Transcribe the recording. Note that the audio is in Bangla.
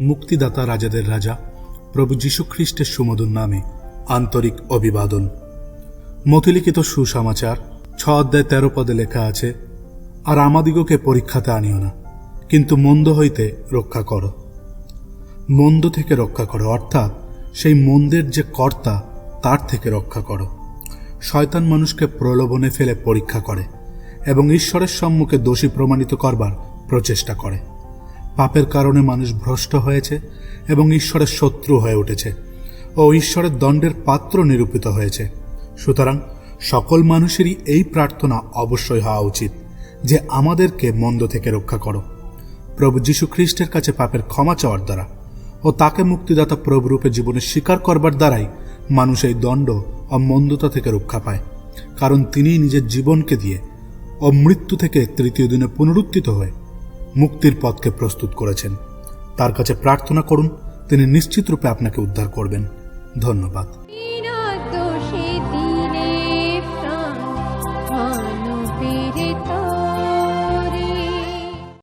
মুক্তিদাতা রাজাদের রাজা, প্রভু যীশুখ্রিস্টের সুমধুর নামে আন্তরিক অভিবাদন। মতিলিখিত সুসমাচার ছ অধ্যায় তেরো পদে লেখা আছে, আর আমাদিগকে পরীক্ষাতে আনিও না, কিন্তু মন্দ হইতে রক্ষা করো। মন্দ থেকে রক্ষা করো, অর্থাৎ সেই মন্দের যে কর্তা, তার থেকে রক্ষা করো। শয়তান মানুষকে প্রলোভনে ফেলে পরীক্ষা করে, এবং ঈশ্বরের সম্মুখে দোষী প্রমাণিত করবার প্রচেষ্টা করে। পাপের কারণে মানুষ ভ্রষ্ট হয়েছে এবং ঈশ্বরের শত্রু হয়ে উঠেছে ও ঈশ্বরের দণ্ডের পাত্র নিরূপিত হয়েছে। সুতরাং সকল মানুষেরই এই প্রার্থনা অবশ্যই হওয়া উচিত যে আমাদেরকে মন্দ থেকে রক্ষা করো। প্রভু যীশু খ্রিস্টের কাছে পাপের ক্ষমা চাওয়ার দ্বারা ও তাকে মুক্তিদাতা প্রভুরূপে জীবনে স্বীকার করবার দ্বারাই মানুষ এই দণ্ড ও মন্দতা থেকে রক্ষা পায়। কারণ তিনি নিজের জীবনকে দিয়ে ও মৃত্যু থেকে তৃতীয় দিনে পুনরুত্থিত হয়ে মুক্তির পথকে প্রস্তুত করেছেন। তার কাছে প্রার্থনা করুন তিনি নিশ্চিতরূপে আপনাকে উদ্ধার করবেন। ধন্যবাদ।